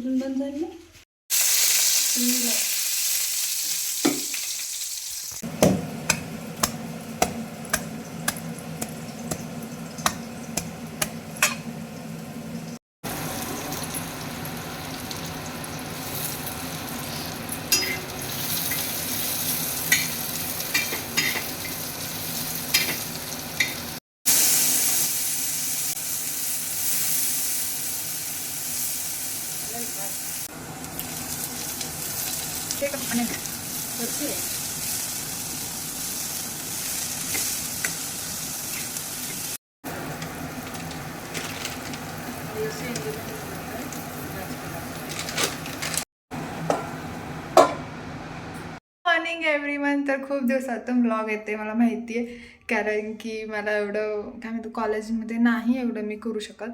फिरून बंद झाली ना? ते का मॉर्निंग एव्हरी वन तर खूप दिवसातून ब्लॉग येते मला माहिती आहे कारण की मला एवढं काय म्हणतो कॉलेजमध्ये नाही एवढं मी करू शकत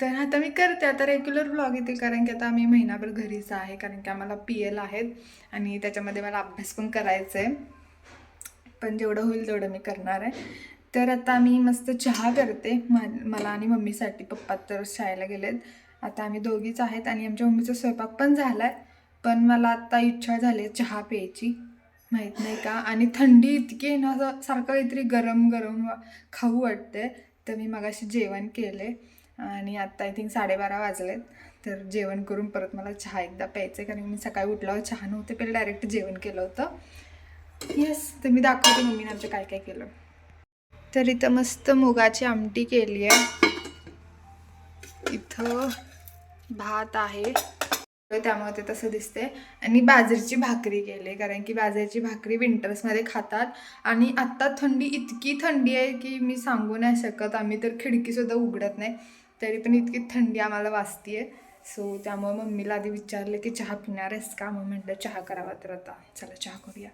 तर आता मी करते आता रेग्युलर ब्लॉग येते कारण की आता आम्ही महिनाभर घरीच आहे कारण की आम्हाला पी एल आहेत आणि त्याच्यामध्ये मला अभ्यास पण करायचा आहे पण जेवढं होईल तेवढं मी करणार आहे. तर आता मी मस्त चहा करते. मा- मला आणि मम्मीसाठी पप्पा तर शाळेला गेलेत. आता आम्ही दोघीच आहेत आणि आमच्या मम्मीचा स्वयंपाक पण झाला आहे पण मला आता इच्छा झाली आहे चहा प्यायची. माहीत नाही का? आणि थंडी इतकी आहे ना सारखं काहीतरी गरम गरम खाऊ वाटते तर मी मगाशी जेवण केले आणि आता आय थिंक साडेबारा वाजलेत. तर जेवण करून परत मला चहा एकदा प्यायचं आहे कारण मी सकाळी उठल्यावर चहा नव्हते पहिले डायरेक्ट जेवण केलं होतं. येस तर मी दाखवते मम्मीने आमचं काय काय केलं. तर इथं मस्त मुगाची आमटी केली आहे. इथं भात आहे. त्यामुळे ते तसं दिसते आणि बाजरीची भाकरी केली कारण की बाजरीची भाकरी विंटर्समध्ये खातात. आणि आत्ता थंडी इतकी थंडी आहे की मी सांगू नाही शकत. आम्ही तर खिडकीसुद्धा उघडत नाही. तरी पण इतकी थंडी आम्हाला वाजते सो त्यामुळे मम्मीला आधी विचारलं की चहा पिणार आहेस का? मग म्हटलं चहा करावा तर आता. चला चहा करूया.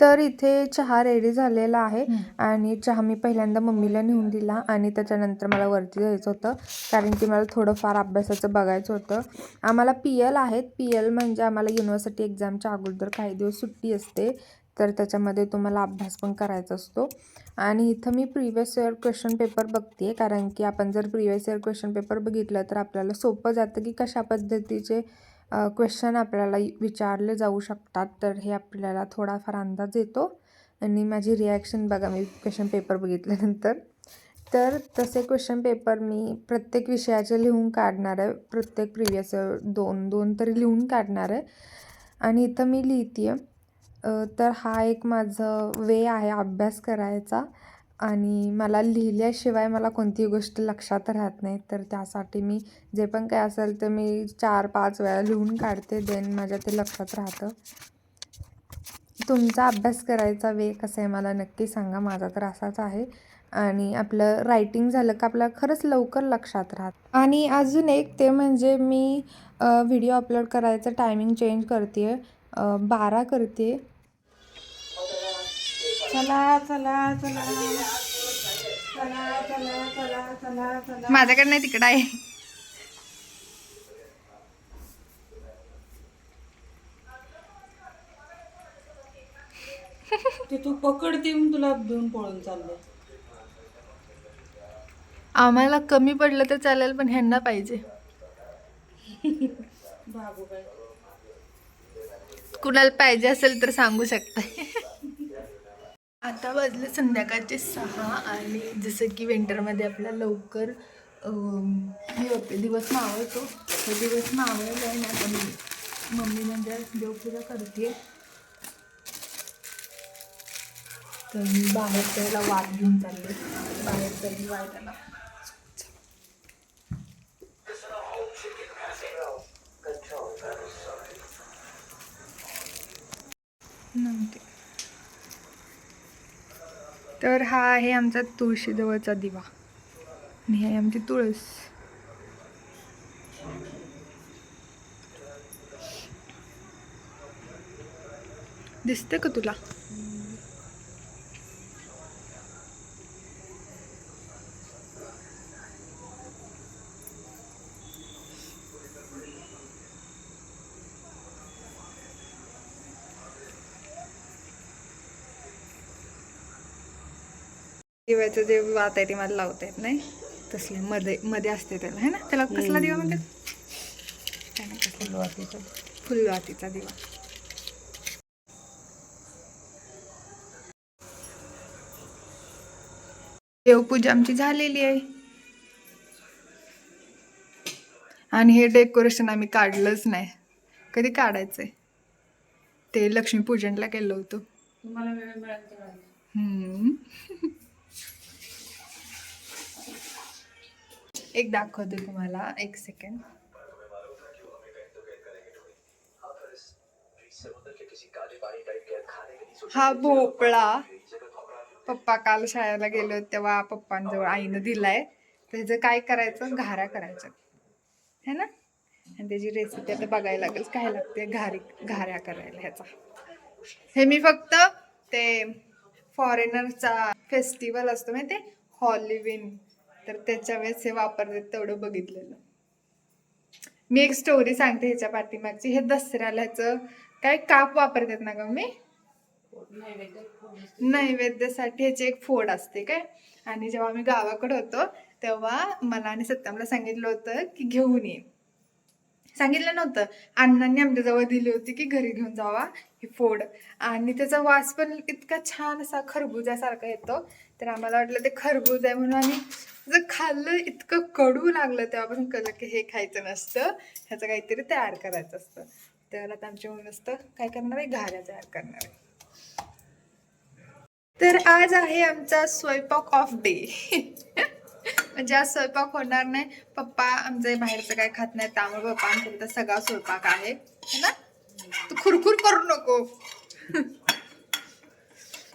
तर इथे चहा रेडी झालेला आहे. आणि चहा मी पहिल्यांदा मम्मीला नेऊन दिला आणि त्याच्यानंतर मला वरती जायचं होतं. कारण की मला थोडंफार अभ्यासाचं बघायचं होतं. आम्हाला पी एल आहेत. पी एल म्हणजे आम्हाला युनिव्हर्सिटी एक्झामच्या अगोदर काही दिवस सुट्टी असते. तर त्याच्यामध्ये तुम्हाला अभ्यास पण करायचा असतो. आणि इथं मी प्रिवियस इयर क्वेश्चन पेपर बघते कारण की आपण जर प्रिवियस इयर क्वेश्चन पेपर बघितलं तर आपल्याला सोपं जातं की कशा पद्धतीचे क्वेश्चन आपल्याला विचारले जाऊ शकतात. तर हे आपल्याला थोडाफार अंदाज येतो. आणि माझी रिॲक्शन बघा मी क्वेश्चन पेपर बघितल्यानंतर. तर तसे क्वेश्चन पेपर मी प्रत्येक विषयाचे लिहून काढणार आहे. प्रत्येक प्रिवियस दोन दोन तरी लिहून काढणार आहे. आणि इथं मी लिहिते आहे तर हा एक माझं वे आहे अभ्यास करायचा. आणि मला लिहिल्याशिवाय मला कोणतीही गोष्ट लक्षात राहत नाही. तर त्यासाठी मी जे पण काय असेल ते मी चार पाच वेळा लिहून काढते. देन माझ्या ते लक्षात राहतं. तुमचा अभ्यास करायचा वेग कसा आहे मला नक्की सांगा. माझा तर असाच आहे. आणि आपलं रायटिंग झालं का आपलं खरंच लवकर लक्षात राहत. आणि अजून एक ते म्हणजे मी व्हिडिओ अपलोड करायचं टायमिंग चेंज करते आहे बारा करते चला चला चला. चला चला चला चला चला. माझ्याकडे नाही तिकडं आहे. ते तू पकडते म्हणून तुला घेऊन पळून चाललं. आम्हाला कमी पडलं तर चालेल पण ह्यांना पाहिजे. बाबू बाई कुणाला पाहिजे असेल तर सांगू शकता आता वाजले संध्याकाळचे सहा आणि जसं की विंटरमध्ये आपला लवकर हे होते दिवस मावळतो. तो दिवस मावळला आहे ना आता मी मम्मी म्हणजे देवपूजा करते. तर मी बाहेर त्याला वाट घेऊन चालले. बाहेर तरी वाटायला नंतर. तर हा आहे आमचा तुळशीजवळचा दिवा. आणि ही आहे आमची तुळस. दिसतं का तुला? दिव्याचं जे वात आहे ते मला लावता येत नाही. तसले मध्ये मध्ये असते त्याला है ना? त्याला कसला दिवा म्हणतात? फुलवातीचं. फुलवातीचा दिवा. देवपूजा आमची झालेली आहे. आणि हे डेकोरेशन आम्ही काढलंच नाही. कधी काढायचंय? ते लक्ष्मीपूजनला केलं होतं. एक दाखवते तुम्हाला एक सेकंड हा भोपळा. पप्पा काल शाळेला गेले होते तेव्हा पप्पांजवळ आईनं दिलाय. त्याचं काय करायचं? घाऱ्या करायच्या. है ना? आणि त्याची रेसिपी आता बघायला लागेल. काय लागते? घारी घाऱ्या करायला ह्याचा. हे मी फक्त ते फॉरेनरचा फेस्टिवल असतो माहिती हॉलिविन तर त्याच्या वेळेस हे वापरतात तेवढं बघितलेलं. मी एक स्टोरी सांगते ह्याच्या पाठीमागची. हे दसऱ्याला ह्याचं काय काप वापरतात ना ग मी? नैवेद्यासाठी ह्याची एक फोड असते काय? आणि जेव्हा मी गावाकडे होतो तेव्हा मला आणि सत्यामला सांगितलं होतं की घेऊन ये. सांगितलं नव्हतं. अण्णांनी आमच्या जवळ दिली होती की घरी घेऊन जावा ही फोड. आणि त्याचा वास पण इतका छान असा खरबुजासारखा येतो तर आम्हाला वाटलं ते खरबूज आहे म्हणून आम्ही जर खाल्लं इतकं कडू लागलं तेव्हापासून कळलं की हे खायचं नसतं. ह्याचं काहीतरी तयार करायचं असतं. तर आता आमची म्हणून असतं काय करणार आहे? घाऱ्या तयार करणार आहे. तर आज आहे आमचा स्वयंपाक ऑफ डे म्हणजे आज स्वयंपाक होणार नाही. पप्पा आमचे बाहेरचं काय खात नाही त्यामुळे पप्पा पप्पांकरिता सगळा स्वयंपाक आहे. ना? तू खुरखुर करू नको.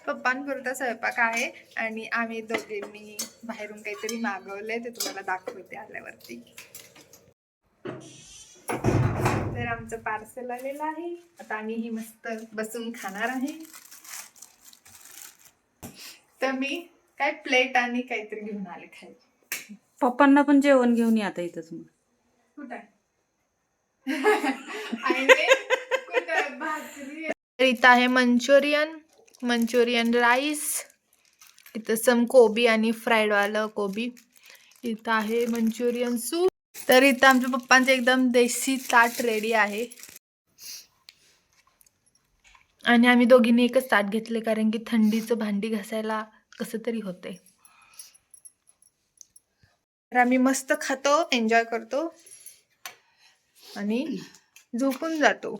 पप्पांपुरता स्वयंपाक आहे आणि आम्ही दोघींनी बाहेरून काहीतरी मागवलंय ते तुम्हाला दाखवते आल्यावरती. तर आमचं पार्सल आलेलं आहे. आता आम्ही ही मस्त बसून खाणार आहे. तर मी काय प्लेट आणि काहीतरी घेऊन आले खायला. पप्पांना पण जेवण घेऊन या आता इथंच मग कुठं भाकरी तर इथं आहे मंचुरियन. मंचुरियन राईस इथं सम कोबी आणि फ्राईड वालं कोबी. इथं आहे मंचुरियन सूप. तर इथं आमच्या पप्पांचं एकदम देशी ताट रेडी आहे. आणि आम्ही दोघींनी एकच ताट घेतले कारण की थंडीचं भांडी घासायला कसं तरी होते तर आम्ही मस्त खातो एन्जॉय करतो. आणि झोपून जातो.